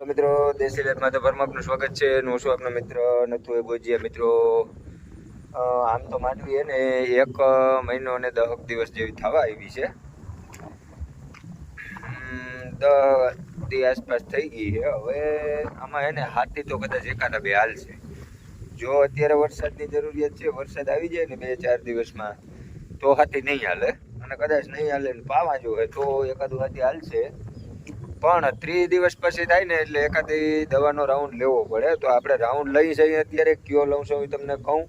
તો મિત્રો, દેશી લેબમાં તો પરમાપનું સ્વાગત છે. હું છું આપનો મિત્ર નથુ એ બોજીયા મિત્રો આમ તો માંડવી ને એક મહિનો અને દહક દિવસ જેવી થવા આવી છે. દસ આસપાસ થઈ ગઈ છે. હવે આમાં એને હાથી તો કદાચ એકાદા બે હાલ છે. જો અત્યારે વરસાદની જરૂરિયાત છે, વરસાદ આવી જાય ને બે ચાર દિવસમાં, તો હાથી નહીં હાલે. અને કદાચ નહીં હાલે ને પાવા જો હોય, તો એકાદું હાથી હાલશે. પણ ત્રીસ દિવસ પછી થાય ને એટલે એકાદી દવાનો રાઉન્ડ લેવો પડે. તો આપણે રાઉન્ડ લઈ જઈએ અત્યારે. કયો લઉં છું એ તમને કહું.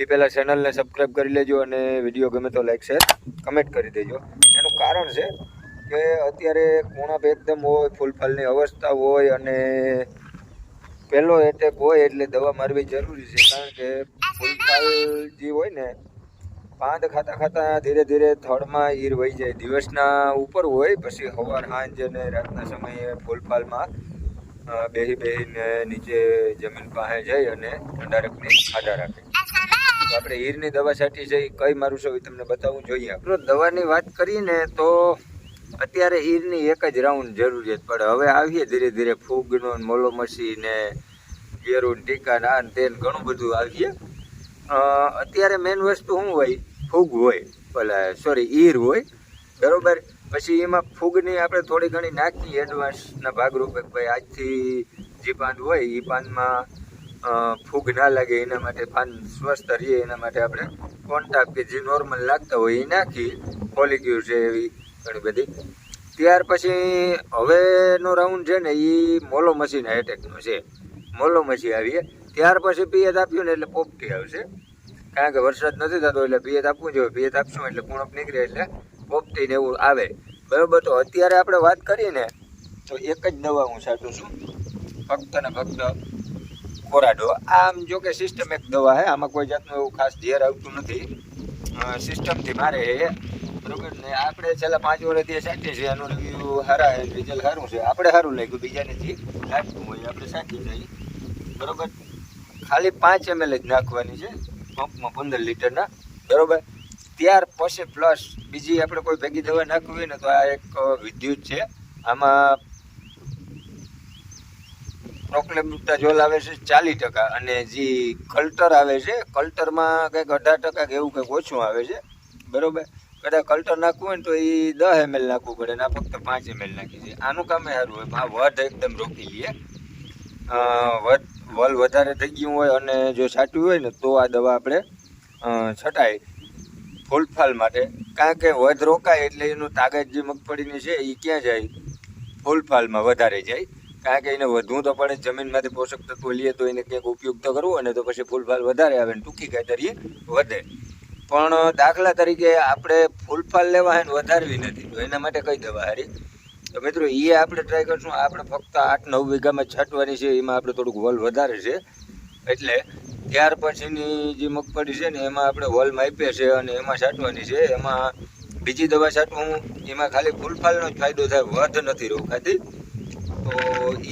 એ પહેલાં ચેનલને સબસ્ક્રાઈબ કરી લેજો અને વીડિયો ગમે તો લાઈક શેર કમેન્ટ કરી દેજો. એનું કારણ છે કે અત્યારે કુણાપ એકદમ હોય, ફૂલફાલની અવસ્થા હોય અને પહેલો એટેક હોય એટલે દવા મારવી જરૂરી છે. કારણ કે ફૂલફાલ જે હોય ને પાંદ ખાતા ખાતા ધીરે ધીરે થડમાં ઈર વહી જાય. દિવસના ઉપર હોય પછી સવાર સાંજ અને રાતના સમયે ફૂલફાલમાં અ, બેહી બેહીને નીચે જમીન પાસે જઈ અને ઠંડારકની ખાધા રાખે. તો આપણે ઈરની દવા છાંટી છે કઈ મારું છે એ તમને બતાવવું જોઈએ. આપણો દવાની વાત કરીને તો અત્યારે ઈરની એક જ રાઉન્ડ જરૂરિયાત પડે હવે આવીએ ધીરે ધીરે ફૂગનો મોલોમસી ને ગેરું ટીકા ના ને તે ને ઘણું બધું આવીએ. અત્યારે મેઇન વસ્તુ શું હોય ફૂગ હોય પેલા સોરી ઈર હોય, બરાબર? પછી એમાં ફૂગની આપણે થોડી ઘણી નાખીએ એડવાન્સના ભાગરૂપે ભાઈ આજથી જે પાન હોય એ પાનમાં ફૂગ ના લાગે, એના માટે પાન સ્વસ્થ રહીએ, એના માટે આપણે કોન્ટાપ કે જે નોર્મલ લાગતા હોય એ નાખી ફોલિક્યુ છે એવી ઘણી બધી. ત્યાર પછી હવેનો રાઉન્ડ છે ને એ મોલો મશીન એટેકનો છે. મોલો મશી આવીએ. ત્યાર પછી પિયત આપ્યું ને એટલે પોપટી આવશે. કારણ કે વરસાદ નથી થતો એટલે પિયત આપવું જોઈએ. પિયત આપશું એટલે કુણપ નીકળે એટલે પોપટી ને એવું આવે. બરાબર? તો અત્યારે આપણે વાત કરીએ ને, તો એક જ દવા હું છાંટું છું. ફક્ત ને ફક્ત કોરાડો આમ જો કે સિસ્ટમ એક દવા છે આમાં કોઈ જાતનું એવું ખાસ ઝેર આવતું નથી. સિસ્ટમથી મારે બરોબર ને? આપણે છેલ્લા પાંચ વર્ષથી સાચીએ છીએ એનું રિવ્યુ સારા રિઝલ્ટ સારું છે. આપણે સારું લાગ્યું બીજાને જે લાગતું હોય, આપણે સાચી જઈએ બરોબર? ખાલી પાંચ એમએલ જ નાખવાની છે. પંપમાં પંદર લીટરના બરોબર? ત્યાર પછી પ્લસ બીજી આપણે કોઈ ભેગી દવા નાખવી હોય ને તો આ એક વિદ્યુત છે. આમાં પ્રોક્લેબ્યુટાઝોલ આવે છે ચાલીસ ટકા અને જે કલ્ટર આવે છે, કલ્ટરમાં કંઈક અઢાર ટકા કે એવું કંઈક ઓછું આવે છે, બરોબર? કદાચ કલ્ટર નાખવું હોય ને તો એ દસ એમએલ નાખવું પડે ને આ ફક્ત પાંચ એમએલ નાખી છે. આનું કામ સારું હોય આ વધ એકદમ રોકી લઈએ વધ વલ વધારે થઈ ગયું હોય અને જો છાંટ્યું હોય ને, તો આ દવા આપણે છટાય. ફૂલફાલ માટે. કારણ કે વધ રોકાય એટલે એનું તાકાત જે મગફળીની છે એ ક્યાં જાય? ફૂલફાલમાં વધારે જાય. કારણ કે એને વધવું તો પડે, જમીનમાંથી પોષક તત્વો લઈએ તો એને ક્યાંક ઉપયોગ તો કરવો, અને તો પછી ફૂલફાલ વધારે આવે ને ટૂંકી કાતરીએ વધે. પણ દાખલા તરીકે આપણે ફૂલફાલ લેવા હોય ને, વધારવી નથી. તો એના માટે કઈ દવા હારી? તો મિત્રો એ આપણે ટ્રાય કરશું. આપણે ફક્ત આઠ નવ વીઘામાં છાંટવાની છે. એમાં આપણે થોડુંક વલ વધારે છે. એટલે ત્યાર પછીની જે મગફળી છે ને, એમાં આપણે વલ માપ્યા છે અને એમાં છાંટવાની છે. એમાં બીજી દવા છાંટવું, એમાં ખાલી ફૂલફાલનો જ ફાયદો થાય, વધ નથી રોકાતી. તો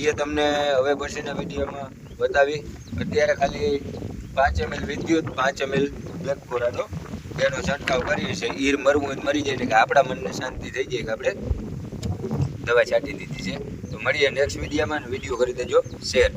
એ તમને હવે પછીના વિડીયોમાં બતાવી. અત્યારે ખાલી પાંચ એમએલ વિદ્યુત, પાંચ એમએલ બ્લેક કોરાનો એનો છંટકાવ કરીએ છીએ. ઈર મરવું મરી જાય એટલે કે આપણા મનને શાંતિ થઈ જાય કે આપણે દવા છાંટી દીધી છે. તો મળીએ નેક્સ્ટ વિડીયોમાં વીડિયો કરી દેજો. શેર